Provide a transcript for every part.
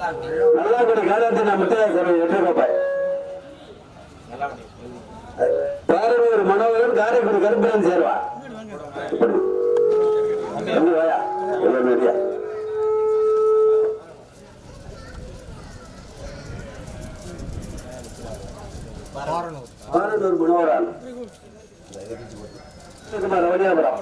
நல்லாக்குடி காலாத்தின முத்தையாசன் எட்டு ரூபாய் பாரம்பரிய மனோகரன் காரைக்குடி கருப்பன் சேர்வா. பாரனூர் மனோகரன். ரவணியாபுரம்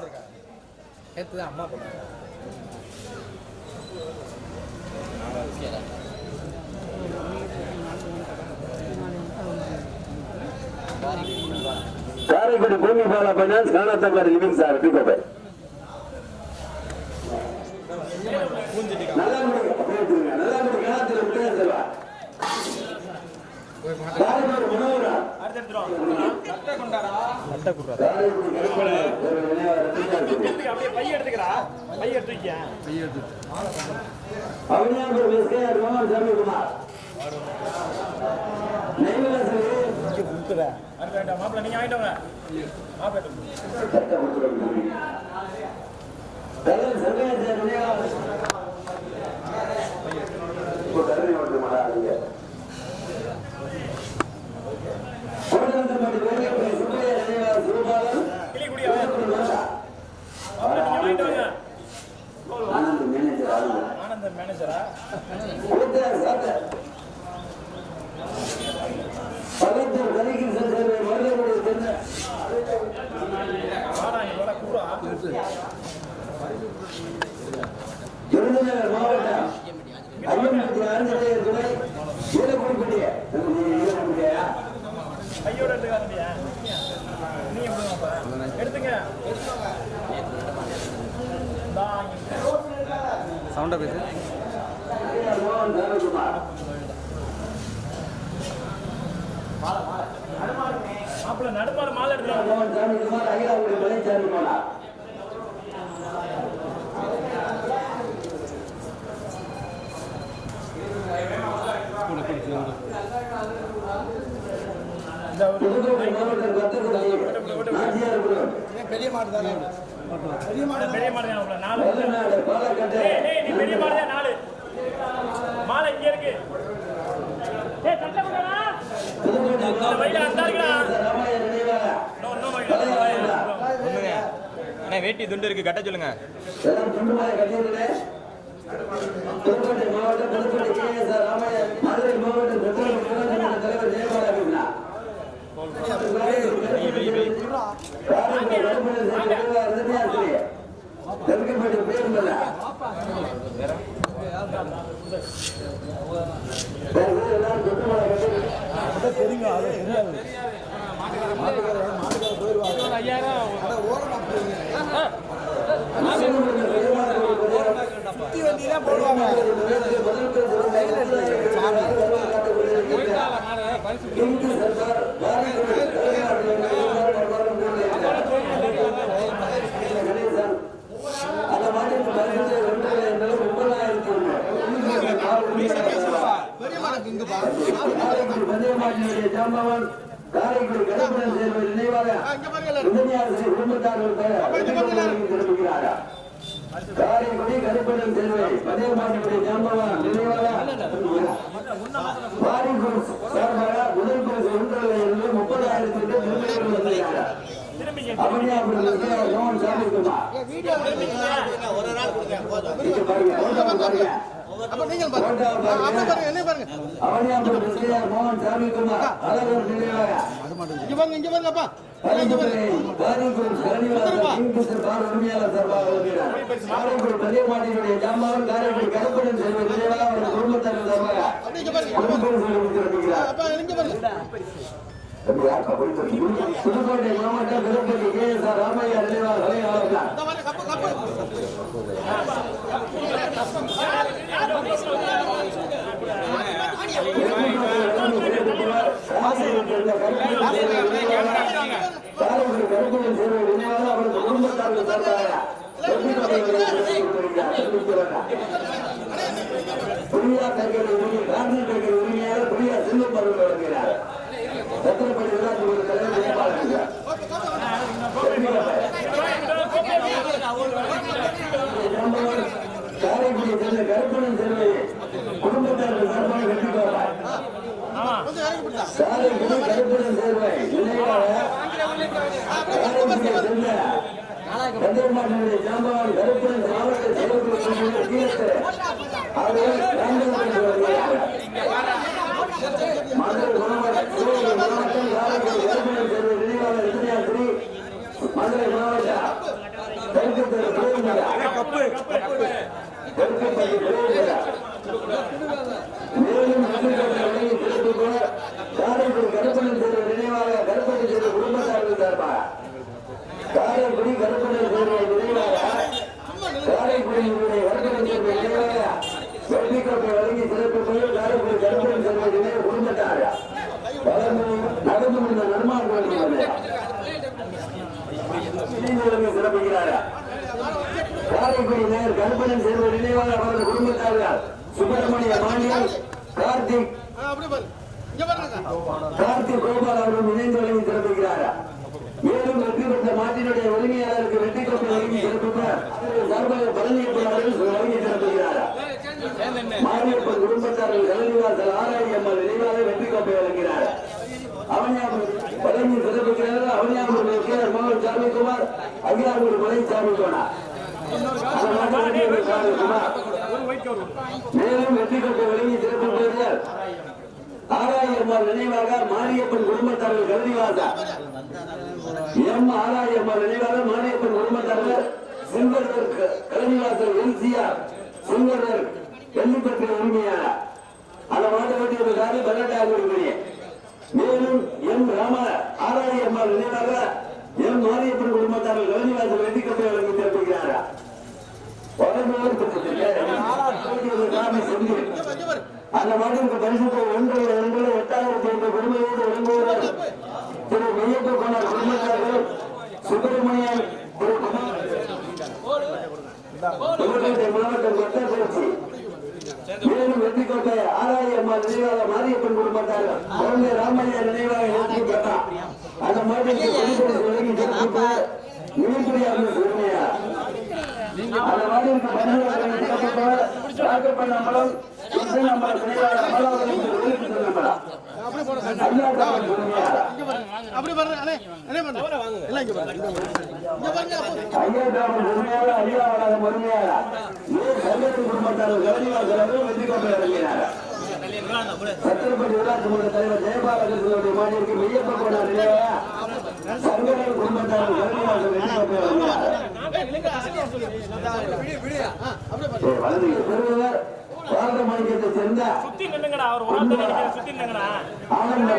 அப்படியே பைய எடுத்துக்கிறா பைய எடுத்துக்க அவனியாபுரம் எஸ்கேஆர் மோகன் சாமிக்குமார் நெய்வேலி அடுத்த மாப்பிள்ள நீங்க வாங்கிட்டோங்க மாப்பிள்ள. நீங்க கிளி மேனேஜர் ஆனந்த மேனேஜரா கொடுத்தார் சாத்தர் பகத்தூர் கலிகிருஷ்ணன் சேர்வை விருதுநகர் மாவட்டம் ஐயம்பட்டி ஈரக்குடிப்பட்டிய ஈரக்குடியா நீ எடுத்துங்க சவுண்டா பேசு நடுப்பாடு மாலை சாமிக்குமார் அகிலாவுடைய கத்தக்குடி நாச்சியார்புரம். பெரிய மாடு தான்? மாப்பிள்ள நாலு. வெள்ளநாடு பாலக்காட்டு. ஏய், ஏய், நீ பெரிய மாடு நாலு. மாலை இங்க இருக்கு. ஏய் சட்டை அந்த ராமாய நினைவாக நோ நோ வயல ஒண்ணுங்க அண்ணா வேட்டி துண்டு இருக்கு கட்ட சொல்லுங்க. எல்லாம் துண்டுமாய கட்டியிருந்தே புதுக்கோட்டை மாவட்டம் புதுக்கோட்டை கேஎஸ்ஆர் ராமையா மதுரை மாவட்டம் பெட்ரோல் நிறுவன தலைவர் ஜெயபாலா பேசினா தெற்குப்பட்டி பேருந்தல்ல எல்லாரும் துண்டுமாய சுத்தி வண்டி போடுவாங்க காரைக்குடி கடற்படை சேர்வை நினைவாக உதவியாளர் குடும்பத்தார்கள் பெயர் காரைக்குடி கருப்பணம் சேர்வை பதேமாட்டியுடைய ஜாம்பவான் நினைவாக வாரிக்குள் சார்பாக முதல் பரிசு ஒன்றில் இருந்து முப்பதாயிரத்திற்கு திருநெல்வேலி வந்திருக்கிறார் திரும்பிங்க அவனியாபுரம் மோகன் சாமிக்குமார் ஒரு நாள் கொடுங்க பாருங்க. போட்டோவை புதுக்கோட்டை மாவட்டம் Tirupati K S R Ramaiah நினைவாக அவரது குடும்பத்தார்கள் புரியா தங்கள் உரிமையாளர் புரியா செல்வம் பருவம் வழங்குகிறார் சத்திரப்படி விழாக்கு ஒரு தலைவர் ஜெயபாலன் காரைக்குடி சேர்ந்த கருப்பணன் சேர்வை குடும்பத்தார் கீழே அவர்கள் ராமநாதபுரம் வருகிறார்கள் மதுரை மாவட்டம் சிவகங்கை மாவட்டம் காரைக்குடி கருப்பணன் சேர்ந்த நினைவாளர் விஜயாஸ்ரீ மதுரை மாவட்டம் தெற்கு தெரு பிரேமலா தெற்கு தெரு பிரேமலா மேலும் நன்றிகளை வழங்கி சிறப்பு காரைக்குடி கருப்பணன் சேர்ந்த நினைவாக கருப்பணன் சேர்ந்த குடும்பத்தார்கள் சார்பாக காரைக்குடி கருப்பணன் சேர்ந்த நினைவாக காரைக்குடியினுடைய கருப்பணன் சேர்ந்த நினைவாக வெற்றி கோப்பை வழங்கி சிறப்பு பெயர் காரைக்குடி கருப்பணன் சேர்ந்த நினைவு குடும்பத்தார் வளர்ந்து நடந்து முடிந்த நன்மார்கள் சிறப்புகிறாரா காரைக்குடி நேர் கருப்பணன் சேர்ந்த நினைவாக அவரது குடும்பத்தார்கள் சுப்பிரமணிய மாநிலம் கார்த்திக் ஆ, அப்படியே பாரு இங்க பாருங்க கார்த்திக் கோபால் அவர்கள் இணைந்து வழங்கி சிறப்புகிறாரா மேலும் வெற்றி பெற்ற மாட்டினுடைய உரிமையாளருக்கு வெற்றி கோப்பை வழங்கி சிறப்புகிறார் சார்பாக பழனியப்பன் அவர்கள் வழங்கி சிறப்புகிறாரா மாரியப்பன் குடும்பத்தார்கள் கலனிவாசல் ஆராய் அம்மாள் நினைவாக வெற்றி கோப்பை வழங்கினார் அவனியாபுரம் வழங்கி சிறப்புகிறார் அவனியாபுரம் மோகன் சாமிக்குமார் அகிலாபுரம் மலை மேலும் வெற்றி கோப்பை வழங்கி சிறப்பு பெறுகிறார். ஆராயம்மாள் நினைவாக மாரியப்பன் குடும்பத்தார்கள் கருதிவாசா எம் ஆராயம்மாள் நினைவாக மாரியப்பன் குடும்பத்தார்கள் சிங்கர் வெள்ளிப்பட்டு உரிமையாளர் அந்த மாட்ட வேண்டியதற்காக பதினெட்டாம் உரிமையே மேலும் எம் ராம ஆராயம்மாள் நினைவாக எம் மாரியப்பன் குடும்பத்தார்கள் வெட்டி வெற்றிக்கொப்பை வழங்கி சிறப்புகிறாரா அந்த மாட்டிற்கு பரிசுத்தை ஒன்று இரண்டு எட்டாயிரத்தி எட்டு குடும்பத்தோடு வழங்குவவர் திரு மெய்யப்ப குடும்பத்தார்கள் சுப்பிரமணியன் திரு குமார் புதுக்கோட்டை மாவட்டம் கொட்டப்பயிற்சி மேலும் வெற்றிக்கோட்டை ஆராய அம்மா நினைவாக மாரியப்பன் குடும்பத்தார்கள் குழந்தை ராமையா நினைவாக ஏற்றி அந்த மாட்டிற்கு பரிசுத்தை வழங்கி சிறப்பு அந்த மாட்டிற்கு பரிசுத்தை வழங்கி நினைவாக அமலாவதி ஐயா இங்க பாருங்க அப்படியே பாருங்க அண்ணே அண்ணே பாருங்க. எல்லாம் இங்க பாருங்க இங்க பாருங்க. ஐயா வளாகம் உரிமையாக ஏன் சங்கத்தின் குடும்பத்தார்கள் கவனிவாசலாக வெற்றி கொண்டு இறங்கினார் சத்திரப்பட்டி ஊராட்சி மன்ற தலைவர் ஜெயபாலகிருஷ்ணனுடைய மாநிலக்கு மெய்யப்ப போனார் இல்லையா சங்கரன் குடும்பத்தார்கள் கவனிவாசல் வெற்றி கொண்டு இறங்கினார் ஆ, அப்படியே பாருங்க. வலது பெறுவர் வாழ்ந்த மாநிலத்தை சேர்ந்த சுத்தி நில்லுங்கடா அவர் தான் நினைக்கிறேன் சுத்தி நில்லுங்கடா. ஆனந்த்.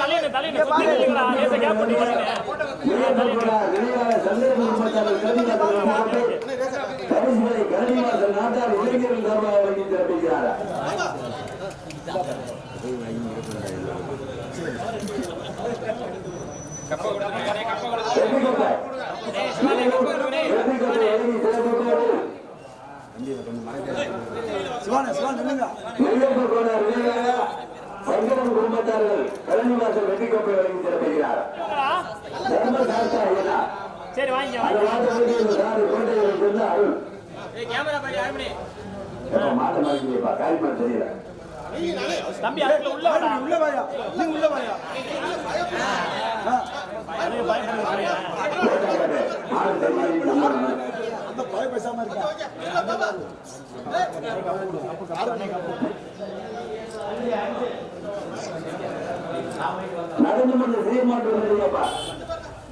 தலையில தலையில சுத்தி நில்லுங்கடா. லேசா கேப் பண்ணி நாட்டார் இளைஞர்கள் சார்பாக வழங்கி சிறப்பிக்கிறார் வெற்றிக்கோட்டை வெற்றிக்கோட்டை சங்கரன் குடும்பத்தார்கள் கலனிவாசல் வெற்றிக்கோப்பை வழங்கி சிறப்பிக்கிறார் தர்ம சாஸ்தா ஐயா. சரி அந்த கோட்டையில் இருந்து அருள். எப்ப மாட்ட மாட்டேங்கப்பா காரியமா தெரியல. தம்பி அதுக்குள்ள உள்ள வாடா. உள்ள வாயா? நீ உள்ள வாயா? அது பயப்படுறீங்க கோட்டைக்காரே, மாடு தெரியாது நம்ம அந்த பய பேசாம இருக்கா? நடந்து கொண்டு செய்ய மாட்டோம் இல்லையாப்பா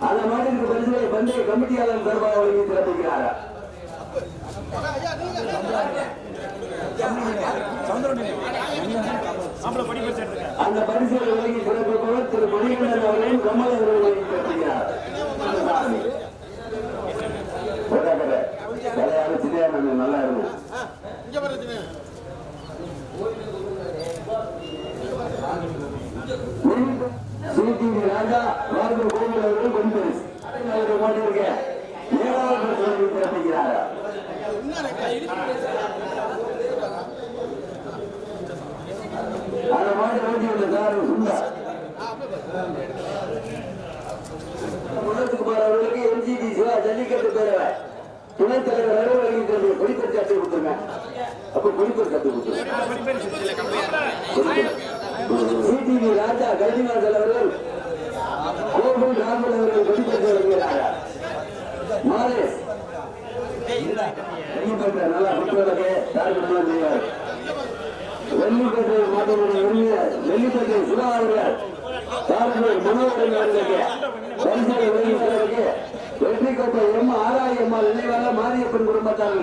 அந்த மாதிரி பரிசுகளை பந்தய கமிட்டியாளர் சார்பாக வழங்கி சிறப்பிக்கிறாரா அந்த பரிசுகளை வழங்கி சிறப்பிப்பவர் திரு மணிகண்டன் அவர்களையும் கமல் அவர்களையும் வழங்கி சிறப்பிக்கிறார் சாமி. கோட்டைக்காரே, தலையால சின்ன நல்லா இருக்கும். சிடிவி ராஜா கோவில் அவர்கள் கொண்டு ஏழாவது ஓட்டி உள்ள சார் எம்ஜிடி சிவா ஜல்லிக்கட்டு பேரவை. துணைத் தலைவர் இருக்கிறது கொடிப்பெண் சேர்த்து கொடுத்துருங்க. அப்ப கொடிப்பெண் கத்து கொடுத்துருங்க. சிடிவி ராஜா கைதிநாதன் அவர்கள் கோகுல் ராகுல் அவர்கள் கொடிப்பெண் வருகிறாங்க மாலேஷ் நல்லா குற்றவாளி தாழ்வு செய்வார் வெள்ளிப்பேட்டை மாவட்டத்தினுடைய உரிமையாளர்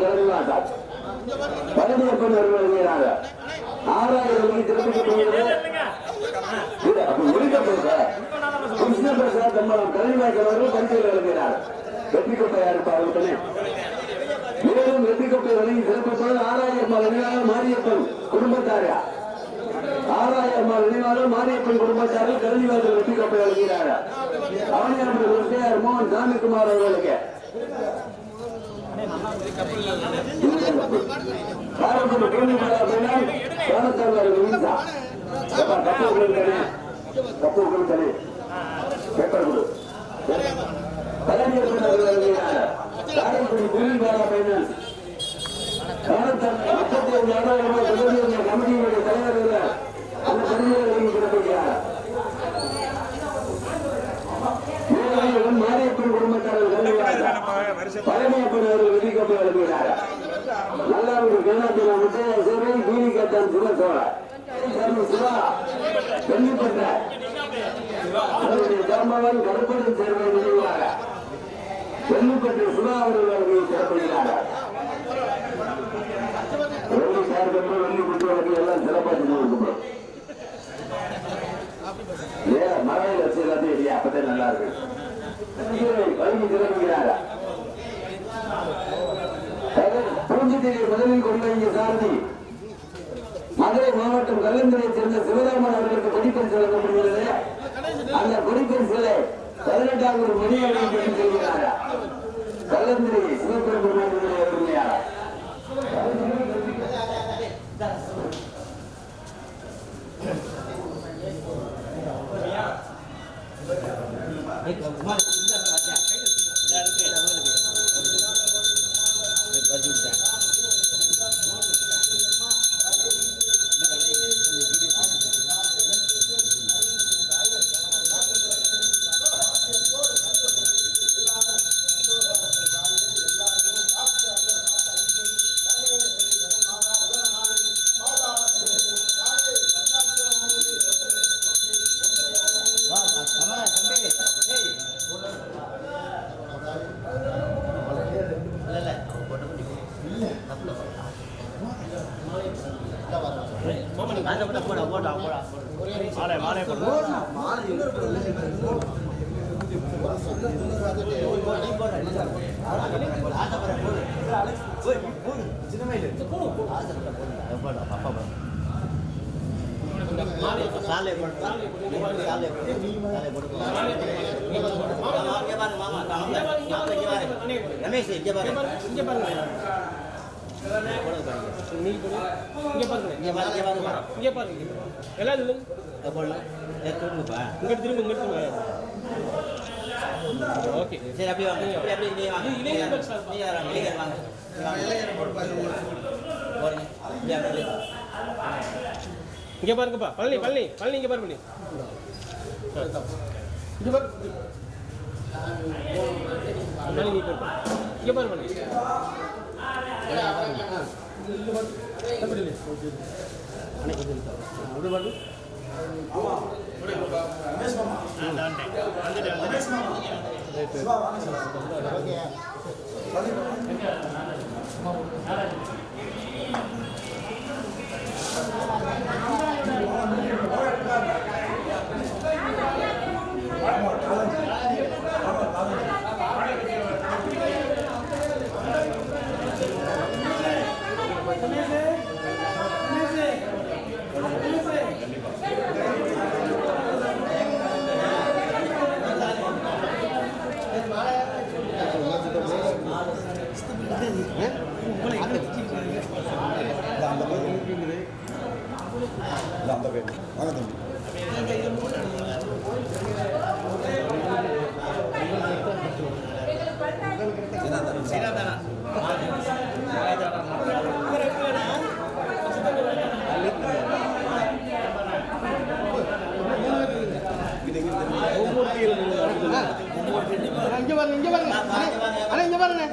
குடும்பத்தார்கள் கலந்துள்ளார்கள் பழனியப்பன் அவர்கள் வருகிறார் ஆறாயிரம் திருப்பதி கிருஷ்ண பிரசாத் அம்மாள் கலைவாய்க்கல் அவர்கள் பரிசுகளை வழங்குகிறார் வெற்றி கோப்பை யாருப்பா அவர்களே மேலும் வெற்றி கோப்பை வழங்கி சிறப்பிப்பது ஆறாயிரம் நினைவாக மாரியப்பன் குடும்பத்தாரா ஆறாயிரம் நினைவாக மாரியப்பன் குடும்பத்தாரில் கருணிவாசல் வெற்றி கோப்பை வழங்குகிறார் அவனியாபுரம் விவசாயர் மோகன் சாமிக்குமார் அவர்களுக்கு கமிட்டியினுடைய தலைவர் அந்த பணியை வழங்கி சிறப்பிக்கிறார் மேலும் மாரியப்பன் குடும்பத்தார்கள் கலந்துள்ளார்கள் பழனியப்பன் அவர்கள் வெற்றி கோப்பை வழங்குகிறார் நல்லாவுக்கு கண்ணாத்தின முத்தைய சேவை கேட்டான் சிவ சிவசோழ சிவா வெள்ளிப்பட்ட அவருடைய ஜாம்பவன் கருப்படன் சேர்வை நினைவாக வெள்ளிப்பட்ட சிவா அவர்கள் வழங்கி சிறப்பிக்கிறார் வெள்ளி சார்பு வெள்ளி எல்லாம் சிறப்பாக செஞ்சு ஏன் மழையில் வச்சு எல்லாத்தையும் அப்பதான் நல்லா இருக்கு வழங்கி சிறப்புகிறாரா பூஞ்சித்திரை முதலில் கொண்டு வந்த சாரதி மதுரை மாவட்டம் கல்லந்துறையைச் சேர்ந்த சிவராமன் அவர்களுக்கு கொடிப்பரிசு வழங்கப்படுகிறது அந்த கொடிப்பரிசுகளை பதினெட்டாவது மணி ரமேஷ் இங்கே பாரு இங்கே பாருங்க இங்க பாருங்க இங்க பாருங்க இங்க பாருங்க இங்க பாருங்க எல்லாம் சொல்லுங்க இங்க போடலாம் திரும்ப இங்க திரும்ப ஓகே சரி அப்படியே வாங்க அப்படியே அப்படியே வாங்க இளைஞர் வாங்க இளைஞர் வாங்க பாருங்கப்பா பழனி பழனி பழனி இங்க பாரு பழனி இங்க பாரு நீ பாரு இங்க பாரு பழனி இங்க பாருங்க. இங்க பாருங்க அண்ணா இங்க பாருங்க.